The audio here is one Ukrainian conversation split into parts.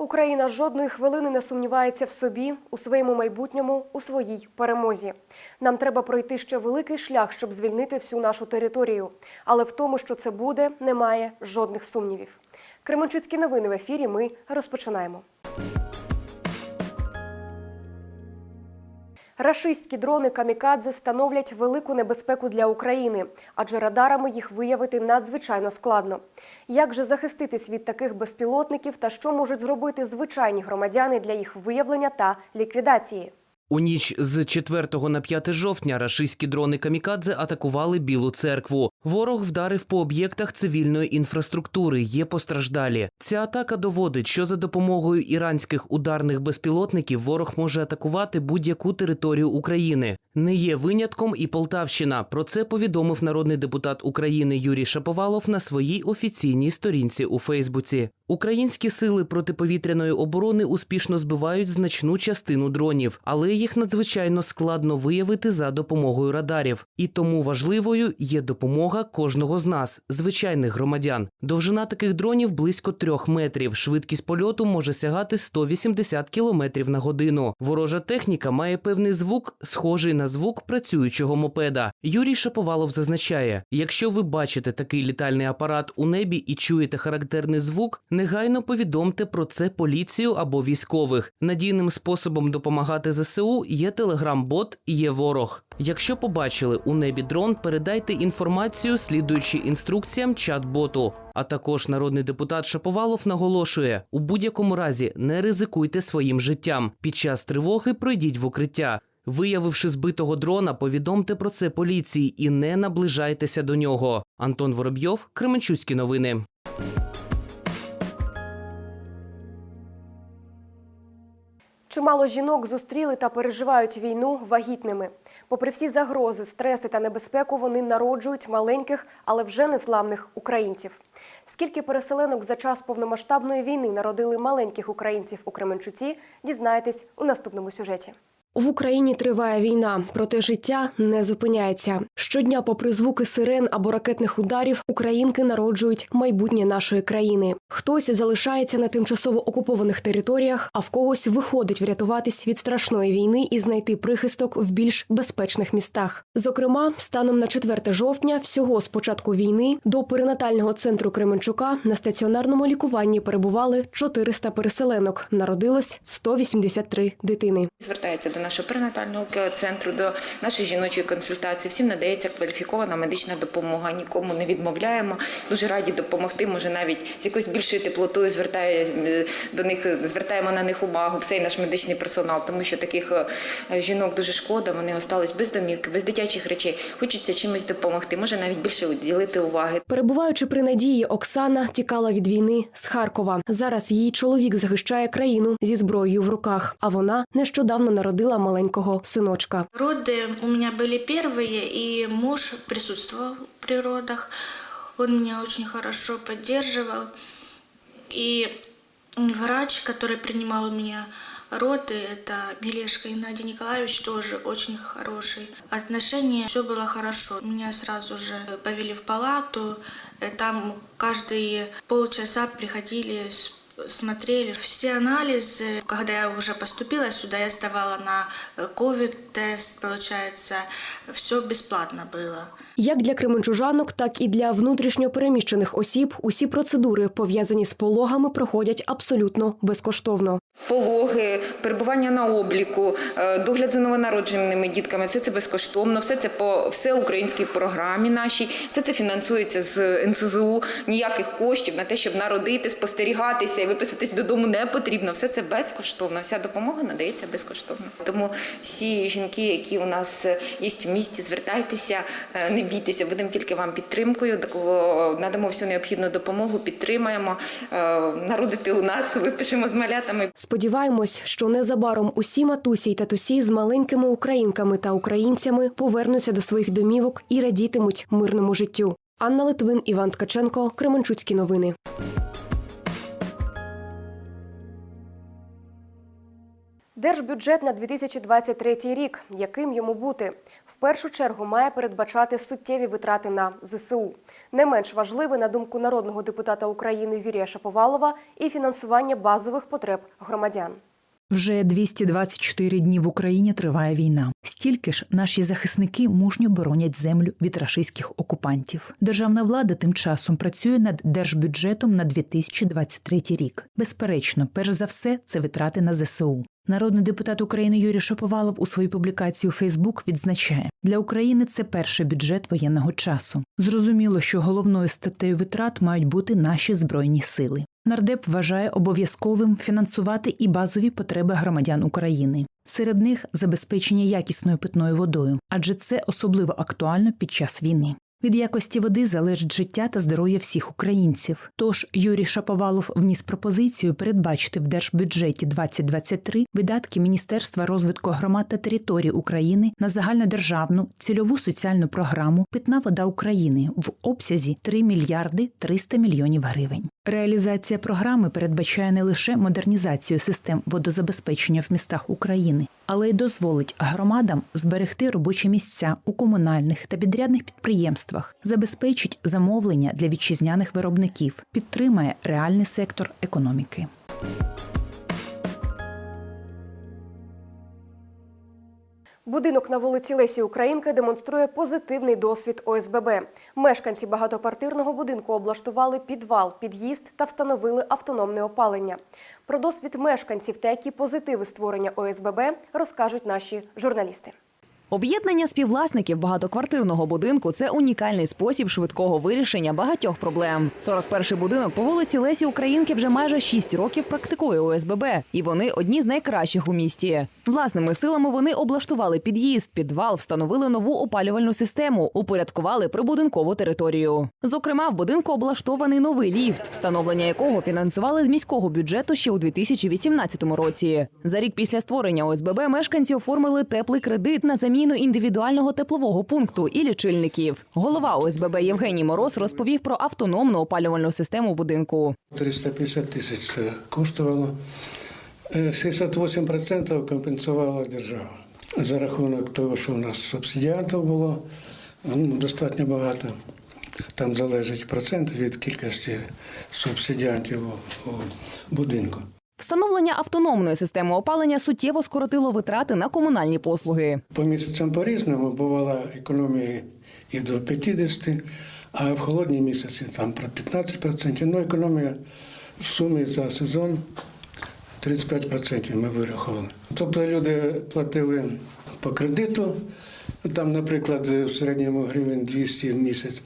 Україна жодної хвилини не сумнівається в собі, у своєму майбутньому, у своїй перемозі. Нам треба пройти ще великий шлях, щоб звільнити всю нашу територію. Але в тому, що це буде, немає жодних сумнівів. Кременчуцькі новини в ефірі. Ми розпочинаємо. Рашистські дрони камікадзе становлять велику небезпеку для України, адже радарами їх виявити надзвичайно складно. Як же захиститись від таких безпілотників та що можуть зробити звичайні громадяни для їх виявлення та ліквідації? У ніч з 4 на 5 жовтня рашистські дрони камікадзе атакували Білу церкву. Ворог вдарив по об'єктах цивільної інфраструктури. Є постраждалі. Ця атака доводить, що за допомогою іранських ударних безпілотників ворог може атакувати будь-яку територію України. Не є винятком і Полтавщина. Про це повідомив народний депутат України Юрій Шаповалов на своїй офіційній сторінці у Фейсбуці. Українські сили протиповітряної оборони успішно збивають значну частину дронів, але їх надзвичайно складно виявити за допомогою радарів. І тому важливою є допомога кожного з нас, звичайних громадян. Довжина таких дронів близько трьох метрів. Швидкість польоту може сягати 180 км на годину. Ворожа техніка має певний звук, схожий на звук працюючого мопеда. Юрій Шаповалов зазначає: якщо ви бачите такий літальний апарат у небі і чуєте характерний звук, негайно повідомте про це поліцію або військових. Надійним способом допомагати ЗСУ є телеграм-бот і «Є ворог». Якщо побачили у небі дрон, передайте інформацію, слідуючи інструкціям чат-боту. А також народний депутат Шаповалов наголошує: у будь-якому разі не ризикуйте своїм життям. Під час тривоги пройдіть в укриття. Виявивши збитого дрона, повідомте про це поліції і не наближайтеся до нього. Антон Воробйов, Кременчуцькі новини. Чимало жінок зустріли та переживають війну вагітними. Попри всі загрози, стреси та небезпеку, вони народжують маленьких, але вже незламних українців. Скільки переселенок за час повномасштабної війни народили маленьких українців у Кременчуці, дізнаєтесь у наступному сюжеті. В Україні триває війна, проте життя не зупиняється. Щодня, попри звуки сирен або ракетних ударів, українки народжують майбутнє нашої країни. Хтось залишається на тимчасово окупованих територіях, а в когось виходить врятуватись від страшної війни і знайти прихисток в більш безпечних містах. Зокрема, станом на 4 жовтня, всього з початку війни до перинатального центру Кременчука на стаціонарному лікуванні перебували 400 переселенок. Народилось 183 дитини. Звертається до нашого перинатального центру, до нашої жіночої консультації. Всім надається кваліфікована медична допомога. Нікому не відмовляємо. Дуже раді допомогти. Може, навіть з якоюсь більшою теплотою звертає е, до них, звертаємо на них увагу. Всей наш медичний персонал, тому що таких е, жінок дуже шкода. Вони остались без домівки, без дитячих речей. Хочеться чимось допомогти. Може навіть більше уділити уваги. Перебуваючи при надії, Оксана тікала від війни з Харкова. Зараз її чоловік захищає країну зі зброєю в руках. А вона нещодавно народила маленького синочка. Роды у меня были первые, и муж присутствовал при родах. Он меня очень хорошо поддерживал. И врач, который принимал у меня роды, это Мелешко Геннадий Николаевич, тоже очень хороший. Отношения, все было хорошо. Меня сразу же повели в палату. Э, Там каждые полчаса приходили с смотрели все анализы. Когда я уже поступила сюда, я сдавала на ковид-тест, получается, все бесплатно было. Як для кременчужанок, так і для внутрішньопереміщених осіб усі процедури, пов'язані з пологами, проходять абсолютно безкоштовно. Пологи, перебування на обліку, е, догляд за новонародженими дітками, все це безкоштовно, все це по всеукраїнській програмі нашій, все це фінансується з НСЗУ. Ніяких коштів на те, щоб народити, спостерігатися і виписатись додому не потрібно. Все це безкоштовно. Вся допомога надається безкоштовно. Тому всі жінки, які у нас є в місті, звертайтеся, е, не бійтеся, будемо тільки вам підтримкою. Такого надамо всю необхідну допомогу, підтримаємо. Е, Народити у нас, випишемо з малятами. Сподіваємось, що незабаром усі матусі й татусі з маленькими українками та українцями повернуться до своїх домівок і радітимуть мирному життю. Анна Литвин, Іван Ткаченко, Кременчуцькі новини. Держбюджет на 2023 рік. Яким йому бути? В першу чергу має передбачати суттєві витрати на ЗСУ. Не менш важливе, на думку народного депутата України Юрія Шаповалова, і фінансування базових потреб громадян. Вже 224 дні в Україні триває війна. Стільки ж наші захисники мужньо боронять землю від рашистських окупантів. Державна влада тим часом працює над держбюджетом на 2023 рік. Безперечно, перш за все, це витрати на ЗСУ. Народний депутат України Юрій Шаповалов у своїй публікації у Фейсбук відзначає, для України це перший бюджет воєнного часу. Зрозуміло, що головною статтею витрат мають бути наші збройні сили. Нардеп вважає обов'язковим фінансувати і базові потреби громадян України. Серед них забезпечення якісною питною водою, адже це особливо актуально під час війни. Від якості води залежить життя та здоров'я всіх українців. Тож Юрій Шаповалов вніс пропозицію передбачити в держбюджеті 2023 видатки Міністерства розвитку громад та територій України на загальнодержавну цільову соціальну програму Питна вода України в обсязі 3 мільярди 300 мільйонів гривень. Реалізація програми передбачає не лише модернізацію систем водозабезпечення в містах України, але й дозволить громадам зберегти робочі місця у комунальних та підрядних підприємствах, забезпечить замовлення для вітчизняних виробників, підтримає реальний сектор економіки. Будинок на вулиці Лесі Українки демонструє позитивний досвід ОСББ. Мешканці багатоквартирного будинку облаштували підвал, під'їзд та встановили автономне опалення. Про досвід мешканців та які позитиви створення ОСББ розкажуть наші журналісти. Об'єднання співвласників багатоквартирного будинку це унікальний спосіб швидкого вирішення багатьох проблем. 41-й будинок по вулиці Лесі Українки вже майже 6 років практикує ОСББ, і вони одні з найкращих у місті. Власними силами вони облаштували під'їзд, підвал, встановили нову опалювальну систему, упорядкували прибудинкову територію. Зокрема, в будинку облаштований новий ліфт, встановлення якого фінансували з міського бюджету ще у 2018 році. За рік після створення ОСББ мешканці оформили теплий кредит на заміну індивідуального теплового пункту і лічильників. Голова ОСББ Євгеній Мороз розповів про автономну опалювальну систему будинку. 350 тисяч це коштувало. Е, 68% компенсувала держава. За рахунок того, що у нас субсидіантів було ну, достатньо багато. Там залежить процент від кількості субсидіантів у будинку. Встановлення автономної системи опалення суттєво скоротило витрати на комунальні послуги. По місяцям по-різному бувала економія і до 50, а в холодні місяці там про 15%. Ну, економія в сумі за сезон 35% ми вирахували. Тобто люди платили по кредиту, там, наприклад, в середньому гривень 200 в місяць,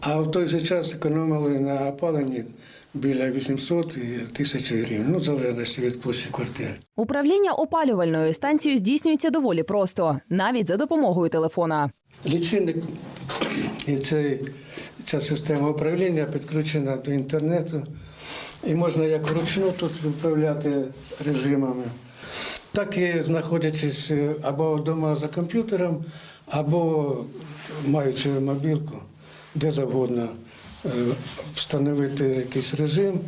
а в той же час економили на опаленні біля 800 і 1000 гривень, ну, в залежності від площі квартири. Управління опалювальною станцією здійснюється доволі просто, навіть за допомогою телефона. Лічильник і цей, ця система управління підключена до інтернету. І можна як вручну тут управляти режимами, так і знаходячись або вдома за комп'ютером, або маючи мобілку, де завгодно е, встановити якийсь режим,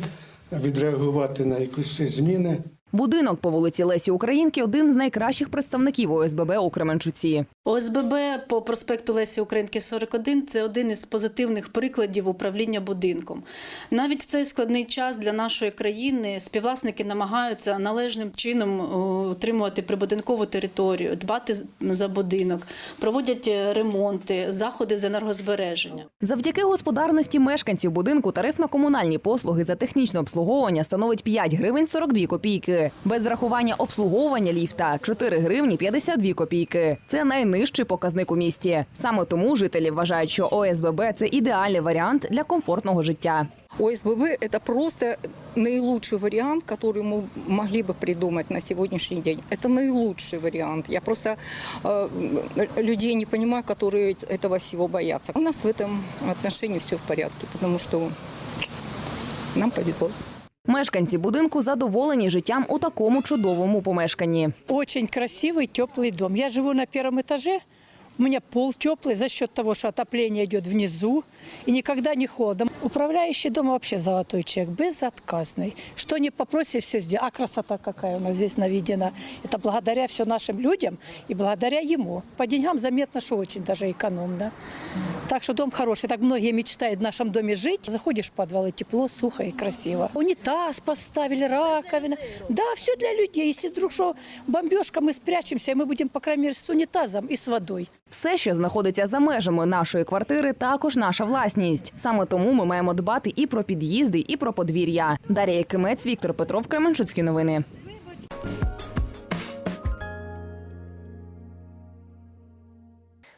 відреагувати на якісь зміни. Будинок по вулиці Лесі Українки один з найкращих представників ОСББ у Кременчуці. ОСББ по проспекту Лесі Українки 41 – це один із позитивних прикладів управління будинком. Навіть в цей складний час для нашої країни співвласники намагаються належним чином е, утримувати прибудинкову територію, дбати за будинок, проводять е, ремонти, заходи з енергозбереження. Завдяки господарності мешканців будинку тариф на комунальні послуги за технічне обслуговування становить 5 гривень 42 копійки Без врахування обслуговування ліфта 4 гривні 52 копійки. Це найнижчий показник у місті. Саме тому жителі вважають, що ОСББ це ідеальний варіант для комфортного життя. ОСББ – это просто наилучший вариант, который мы могли бы придумать на сегодняшний день. Это наилучший вариант. Я просто э, людей не понимаю, которые этого всего боятся. У нас в этом отношении все в порядке, потому что нам повезло. Мешканці будинку задоволені життям у такому чудовому помешканні. Очень красивый, теплый дом. Я живу на первом этаже. У меня пол теплый за счет того, что отопление идет внизу и никогда не холодно. Управляющий дома вообще золотой человек, безотказный. Что не попроси, все сделать. А красота какая у нас здесь наведена. Это благодаря все нашим людям и благодаря ему. По деньгам заметно, что очень даже экономно. Так что дом хороший. Так многие мечтают в нашем доме жить. Заходишь в подвал, и тепло, сухо и красиво. Унитаз поставили, раковина. Да, все для людей. Если вдруг что, бомбежка, мы спрячемся, и мы будем, по крайней мере, с унитазом и с водой. Все, що знаходиться за межами нашої квартири, також наша власність. Саме тому ми маємо дбати і про під'їзди, і про подвір'я. Дар'я Якимець, Віктор Петров, Кременчуцькі новини.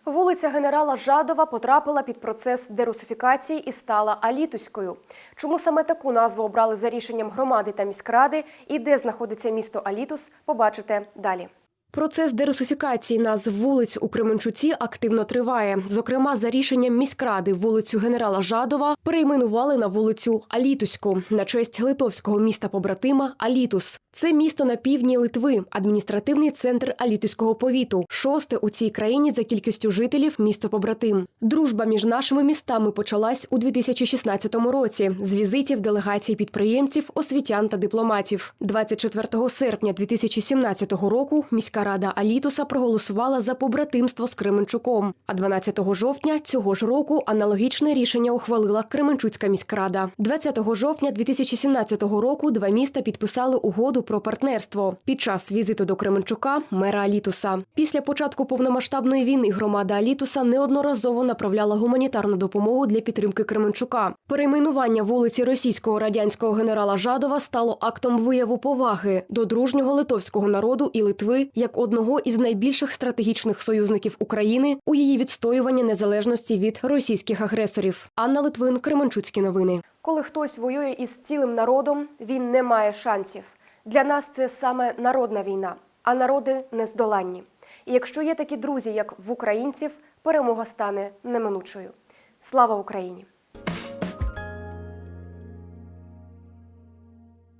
Вулиця генерала Жадова потрапила під процес дерусифікації і стала Алітуською. Чому саме таку назву обрали за рішенням громади та міськради і де знаходиться місто Алітус, побачите далі. Процес дерусифікації назв вулиць у Кременчуці активно триває. Зокрема, за рішенням міськради вулицю генерала Жадова перейменували на вулицю Алітуську на честь литовського міста побратима Алітус. Це місто на півдні Литви, адміністративний центр Алітуського повіту, шосте у цій країні за кількістю жителів місто побратим. Дружба між нашими містами почалась у 2016 році з візитів делегацій підприємців, освітян та дипломатів. 24 серпня 2017 року міська рада Алітуса проголосувала за побратимство з Кременчуком. А 12 жовтня цього ж року аналогічне рішення ухвалила Кременчуцька міськрада. 20 жовтня 2017 року два міста підписали угоду про партнерство під час візиту до Кременчука мера Алітуса. Після початку повномасштабної війни громада Алітуса неодноразово направляла гуманітарну допомогу для підтримки Кременчука. Перейменування вулиці російського радянського генерала Жадова стало актом вияву поваги до дружнього литовського народу і Литви як одного із найбільших стратегічних союзників України у її відстоюванні незалежності від російських агресорів. Анна Литвин, Кременчуцькі новини. Коли хтось воює із цілим народом, він не має шансів. Для нас це саме народна війна, а народи нездоланні. І якщо є такі друзі, як в українців, перемога стане неминучою. Слава Україні!